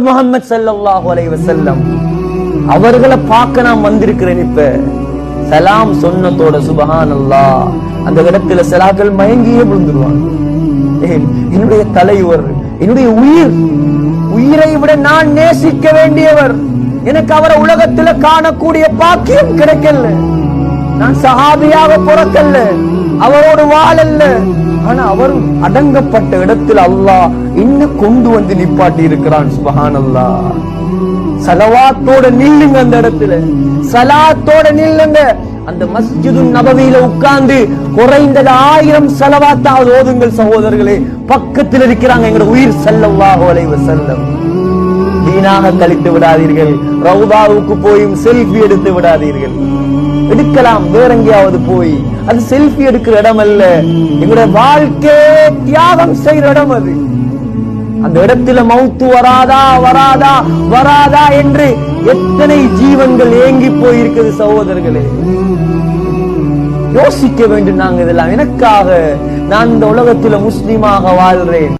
முகமது ஸல்லல்லாஹு அலைஹி வஸல்லம். அவர்களை பார்க்க நான் வந்திருக்கிறேன் இப்ப. சலாம் சொன்னதோட சுபஹான் அல்லா அந்த இடத்துல சலாக்கள் மயங்கியே விழுந்துருவாங்க. என்னுடைய தலைவர் என்னுடைய உயிர் உயிரை விட நான் நேசிக்க வேண்டியவர். எனக்கு அவரை உலகத்துல காணக்கூடிய பாக்கியம் கிடைக்கல. நான் சஹாபியாக பிறக்கல. அவரோடு வாழல்ல. ஆனா அவர் அடங்கப்பட்ட இடத்தில் அல்லாஹ் இன்னும் கொண்டு வந்து நிப்பாட்டி இருக்கிறான் சுபஹான் அல்லாஹ் சலவாத்தோட நில்லுங்க அந்த இடத்துல. சலாத்தோட நில்லுங்க. அந்த மஸ்ஜிது நபவியில உட்கார்ந்து குறைந்தது ஆயிரம் செலவாத்தாவது ஓதுங்கள் சகோதரர்களே. பக்கத்தில் இருக்கிறாங்க எங்களோட உயிர் செல்லவாக வளைவு செல்லம் வீணாக கழித்து விடாதீர்கள். ரவுதாவுக்கு போய் செல்ஃபி எடுத்து விடாதீர்கள். எடுக்கலாம் வேற எங்கேயாவது போய். அது செல்ஃபி எடுக்கிற இடம் அல்ல எங்களுடைய வாழ்க்கையே தியாகம் செய்யற இடம் அது. அந்த இடத்துல மவுத்து வராதா வராதா வராதா என்று எத்தனை ஜீவன்கள் ஏங்கி போயிருக்கிறது சகோதரர்களே. யோசிக்க வேண்டும் நாங்கள் இதெல்லாம். எனக்காக நான் இந்த உலகத்தில் முஸ்லீமாக வாழ்றேன்.